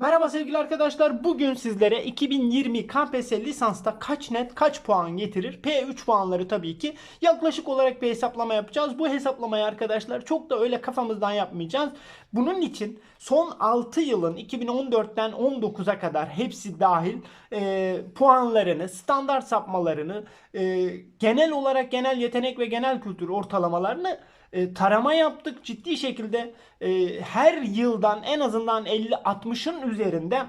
Merhaba sevgili arkadaşlar. Bugün sizlere 2020 KPSS lisansta kaç net kaç puan getirir? P3 puanları tabii ki. Yaklaşık olarak bir hesaplama yapacağız. Bu hesaplamayı arkadaşlar çok da öyle kafamızdan yapmayacağız. Bunun için son 6 yılın 2014'ten 19'a kadar hepsi dahil e, puanlarını, standart sapmalarını, e, genel olarak genel yetenek ve genel kültür ortalamalarını e, tarama yaptık. Ciddi şekilde e, her yıldan en azından 50-60'ın üzerinde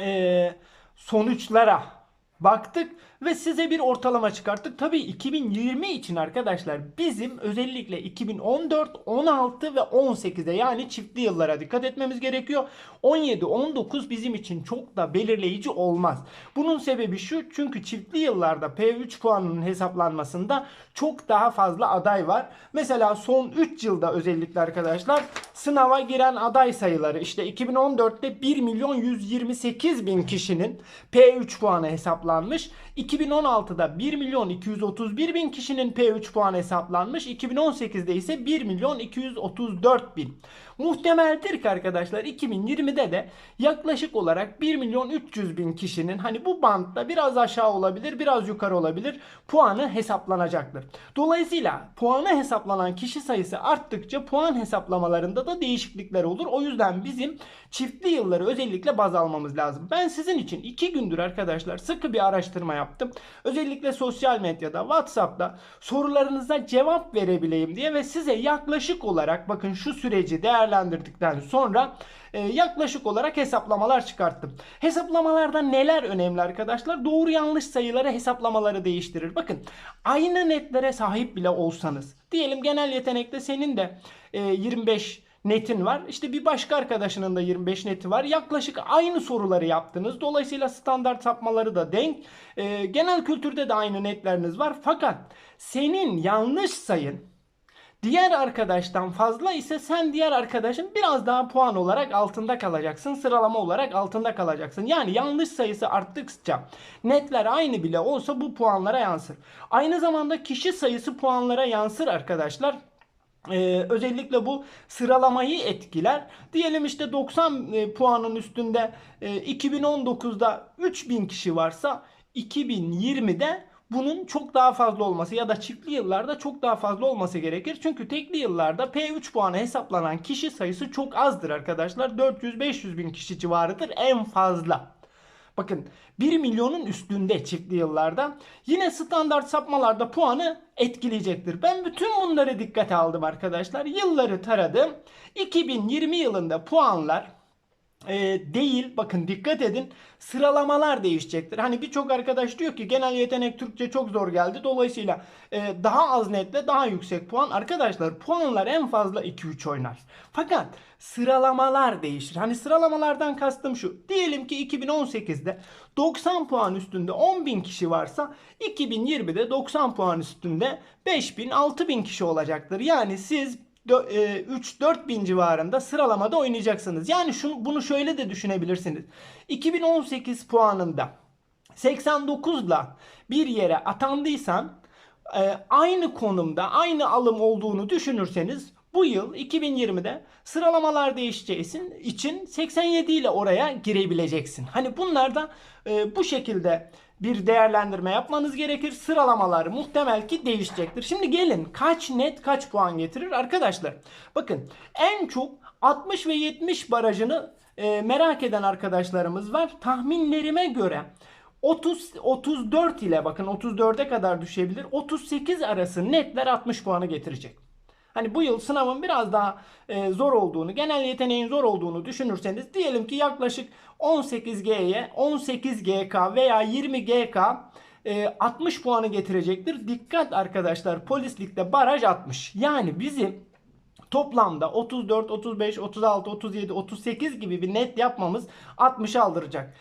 e, sonuçlara baktık ve size bir ortalama çıkarttık. Tabii 2020 için arkadaşlar bizim özellikle 2014, 16 ve 18'de yani çiftli yıllara dikkat etmemiz gerekiyor. 17, 19 bizim için çok da belirleyici olmaz. Bunun sebebi şu çünkü çiftli yıllarda P3 puanının hesaplanmasında çok daha fazla aday var. Mesela son 3 yılda özellikle arkadaşlar sınava giren aday sayıları işte 2014'te 1 milyon 128 bin kişinin P3 puanı hesaplanmış. 2016'da 1 milyon 231 bin kişinin P3 puanı hesaplanmış. 2018'de ise 1 milyon 234 bin. Muhtemeldir ki arkadaşlar 2020'de de yaklaşık olarak 1 milyon 300 bin kişinin hani bu bantta biraz aşağı olabilir biraz yukarı olabilir puanı hesaplanacaktır. Dolayısıyla puanı hesaplanan kişi sayısı arttıkça puan hesaplamalarında da değişiklikler olur. O yüzden bizim çiftli yılları özellikle baz almamız lazım. Ben sizin için 2 gündür arkadaşlar sıkı bir araştırma yaptım. Özellikle sosyal medyada, WhatsApp'ta sorularınıza cevap verebileyim diye ve size yaklaşık olarak bakın şu süreci değerlendirdikten sonra e, yaklaşık olarak hesaplamalar çıkarttım. Hesaplamalarda neler önemli arkadaşlar? Doğru yanlış sayıları hesaplamaları değiştirir. Bakın aynı netlere sahip bile olsanız diyelim genel yetenekte senin de e, 25 netin var. İşte bir başka arkadaşının da 25 neti var. Yaklaşık aynı soruları yaptınız. Dolayısıyla standart sapmaları da denk. Ee, genel kültürde de aynı netleriniz var. Fakat senin yanlış sayın diğer arkadaştan fazla ise sen diğer arkadaşın biraz daha puan olarak altında kalacaksın. Sıralama olarak altında kalacaksın. Yani yanlış sayısı arttıkça netler aynı bile olsa bu puanlara yansır. Aynı zamanda kişi sayısı puanlara yansır arkadaşlar. Ee, özellikle bu sıralamayı etkiler. Diyelim işte 90 e, puanın üstünde e, 2019'da 3000 kişi varsa 2020'de bunun çok daha fazla olması ya da çiftli yıllarda çok daha fazla olması gerekir. Çünkü tekli yıllarda P3 puanı hesaplanan kişi sayısı çok azdır arkadaşlar. 400-500 bin kişi civarıdır en fazla. Bakın 1 milyonun üstünde çiftli yıllarda yine standart sapmalarda puanı etkileyecektir. Ben bütün bunları dikkate aldım arkadaşlar. Yılları taradım. 2020 yılında puanlar e, değil bakın dikkat edin sıralamalar değişecektir. Hani birçok arkadaş diyor ki genel yetenek Türkçe çok zor geldi. Dolayısıyla e, daha az netle daha yüksek puan. Arkadaşlar puanlar en fazla 2-3 oynar. Fakat sıralamalar değişir. Hani sıralamalardan kastım şu. Diyelim ki 2018'de 90 puan üstünde 10.000 kişi varsa 2020'de 90 puan üstünde 5000 6000 kişi olacaktır. Yani siz 3-4 bin civarında sıralamada oynayacaksınız. Yani şunu, bunu şöyle de düşünebilirsiniz. 2018 puanında 89 ile bir yere atandıysan e, aynı konumda aynı alım olduğunu düşünürseniz bu yıl 2020'de sıralamalar değişeceği için 87 ile oraya girebileceksin. Hani bunlar da e, bu şekilde bir değerlendirme yapmanız gerekir. Sıralamalar muhtemel ki değişecektir. Şimdi gelin kaç net kaç puan getirir arkadaşlar. Bakın en çok 60 ve 70 barajını e, merak eden arkadaşlarımız var. Tahminlerime göre 30 34 ile bakın 34'e kadar düşebilir. 38 arası netler 60 puanı getirecek. Hani bu yıl sınavın biraz daha e, zor olduğunu, genel yeteneğin zor olduğunu düşünürseniz diyelim ki yaklaşık 18G'ye 18 GK veya 20 GK e, 60 puanı getirecektir. Dikkat arkadaşlar polislikte baraj 60. Yani bizim toplamda 34, 35, 36, 37, 38 gibi bir net yapmamız 60 aldıracak.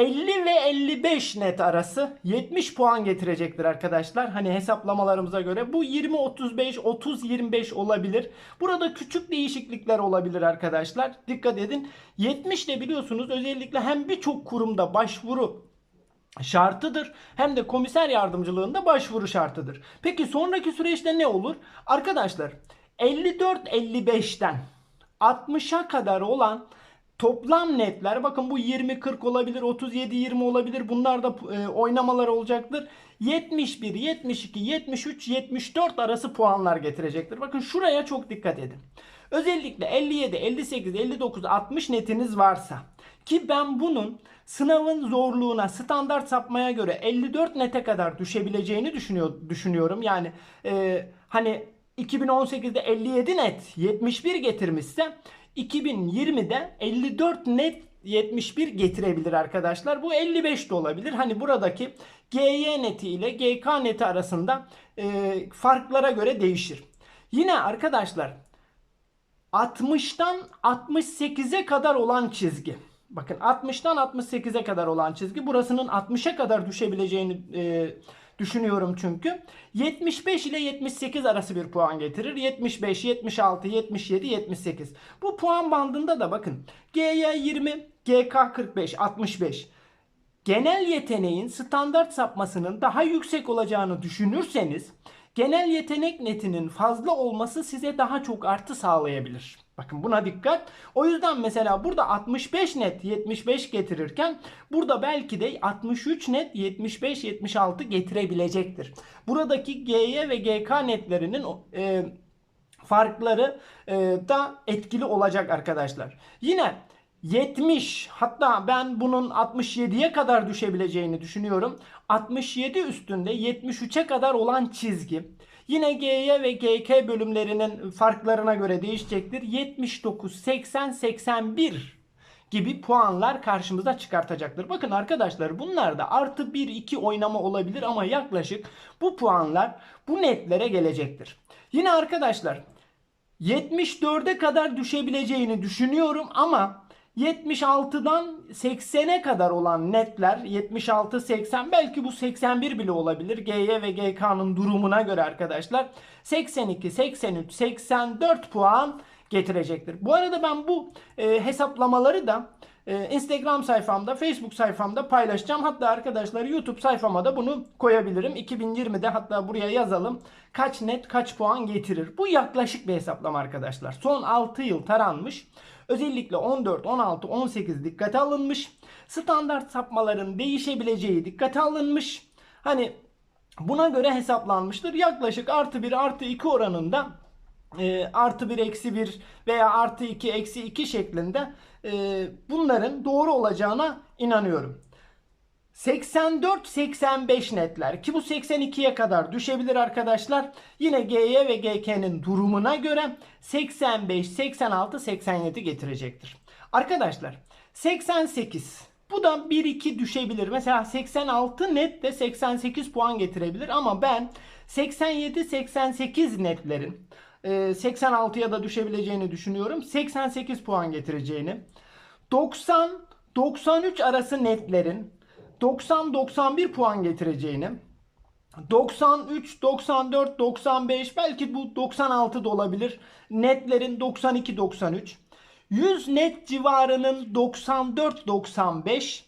50 ve 55 net arası 70 puan getirecektir arkadaşlar. Hani hesaplamalarımıza göre bu 20 35 30 25 olabilir. Burada küçük değişiklikler olabilir arkadaşlar. Dikkat edin. 70 de biliyorsunuz özellikle hem birçok kurumda başvuru şartıdır hem de komiser yardımcılığında başvuru şartıdır. Peki sonraki süreçte ne olur? Arkadaşlar 54 55'ten 60'a kadar olan Toplam netler bakın bu 20-40 olabilir, 37-20 olabilir. Bunlar da e, oynamalar olacaktır. 71, 72, 73, 74 arası puanlar getirecektir. Bakın şuraya çok dikkat edin. Özellikle 57, 58, 59, 60 netiniz varsa ki ben bunun sınavın zorluğuna standart sapmaya göre 54 nete kadar düşebileceğini düşünüyor, düşünüyorum. Yani e, hani 2018'de 57 net 71 getirmişse 2020'de 54 net 71 getirebilir arkadaşlar. Bu 55 de olabilir. Hani buradaki GY neti ile GK neti arasında e, farklara göre değişir. Yine arkadaşlar 60'tan 68'e kadar olan çizgi. Bakın 60'tan 68'e kadar olan çizgi. Burasının 60'a kadar düşebileceğini e, düşünüyorum çünkü. 75 ile 78 arası bir puan getirir. 75, 76, 77, 78. Bu puan bandında da bakın. GY 20, GK 45, 65. Genel yeteneğin standart sapmasının daha yüksek olacağını düşünürseniz genel yetenek netinin fazla olması size daha çok artı sağlayabilir. Bakın buna dikkat. O yüzden mesela burada 65 net 75 getirirken burada belki de 63 net 75 76 getirebilecektir. Buradaki GY ve GK netlerinin e, farkları e, da etkili olacak arkadaşlar. Yine 70 hatta ben bunun 67'ye kadar düşebileceğini düşünüyorum. 67 üstünde 73'e kadar olan çizgi. Yine GY ve GK bölümlerinin farklarına göre değişecektir. 79, 80, 81 gibi puanlar karşımıza çıkartacaktır. Bakın arkadaşlar bunlarda artı 1-2 oynama olabilir ama yaklaşık bu puanlar bu netlere gelecektir. Yine arkadaşlar 74'e kadar düşebileceğini düşünüyorum ama 76'dan 80'e kadar olan netler 76 80 belki bu 81 bile olabilir. GY ve GK'nın durumuna göre arkadaşlar 82 83 84 puan getirecektir. Bu arada ben bu e, hesaplamaları da e, Instagram sayfamda, Facebook sayfamda paylaşacağım. Hatta arkadaşlar YouTube sayfama da bunu koyabilirim. 2020'de hatta buraya yazalım. Kaç net kaç puan getirir? Bu yaklaşık bir hesaplama arkadaşlar. Son 6 yıl taranmış. Özellikle 14, 16, 18 dikkate alınmış. Standart sapmaların değişebileceği dikkate alınmış. Hani buna göre hesaplanmıştır. Yaklaşık artı 1 artı 2 oranında e, artı 1 eksi 1 veya artı 2 eksi 2 şeklinde e, bunların doğru olacağına inanıyorum. 84-85 netler ki bu 82'ye kadar düşebilir arkadaşlar. Yine GY ve GK'nin durumuna göre 85, 86, 87 getirecektir. Arkadaşlar 88 bu da 1-2 düşebilir. Mesela 86 net de 88 puan getirebilir ama ben 87-88 netlerin 86'ya da düşebileceğini düşünüyorum. 88 puan getireceğini. 90 93 arası netlerin 90-91 puan getireceğini 93, 94, 95 belki bu 96 da olabilir. Netlerin 92-93. 100 net civarının 94-95.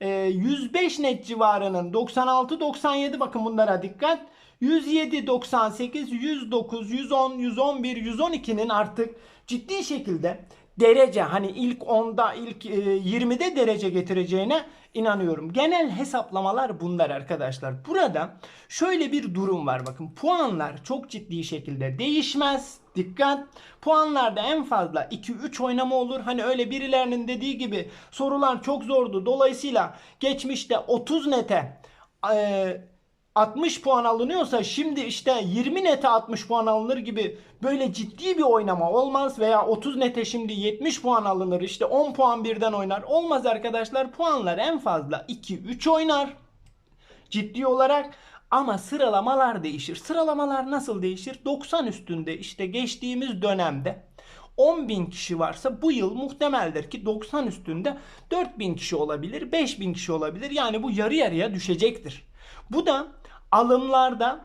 105 net civarının 96-97 bakın bunlara dikkat. 107, 98, 109, 110, 111, 112'nin artık ciddi şekilde derece hani ilk 10'da ilk 20'de derece getireceğine inanıyorum. Genel hesaplamalar bunlar arkadaşlar. Burada şöyle bir durum var bakın. Puanlar çok ciddi şekilde değişmez. Dikkat. Puanlarda en fazla 2-3 oynama olur. Hani öyle birilerinin dediği gibi sorular çok zordu. Dolayısıyla geçmişte 30 nete e, 60 puan alınıyorsa şimdi işte 20 nete 60 puan alınır gibi böyle ciddi bir oynama olmaz veya 30 nete şimdi 70 puan alınır işte 10 puan birden oynar. Olmaz arkadaşlar puanlar en fazla 2-3 oynar ciddi olarak ama sıralamalar değişir. Sıralamalar nasıl değişir? 90 üstünde işte geçtiğimiz dönemde 10 bin kişi varsa bu yıl muhtemeldir ki 90 üstünde 4 bin kişi olabilir, 5 bin kişi olabilir. Yani bu yarı yarıya düşecektir. Bu da alımlarda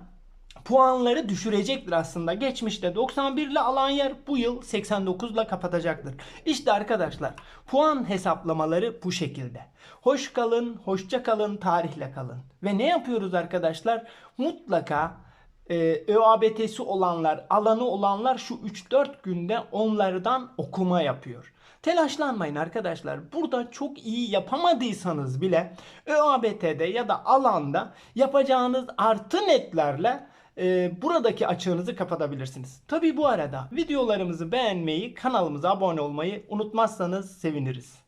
puanları düşürecektir aslında. Geçmişte 91 ile alan yer bu yıl 89 ile kapatacaktır. İşte arkadaşlar puan hesaplamaları bu şekilde. Hoş kalın, hoşça kalın, tarihle kalın. Ve ne yapıyoruz arkadaşlar? Mutlaka e, ÖABT'si olanlar, alanı olanlar şu 3-4 günde onlardan okuma yapıyor. Telaşlanmayın arkadaşlar. Burada çok iyi yapamadıysanız bile ÖABT'de ya da alanda yapacağınız artı netlerle e, buradaki açığınızı kapatabilirsiniz. Tabi bu arada videolarımızı beğenmeyi, kanalımıza abone olmayı unutmazsanız seviniriz.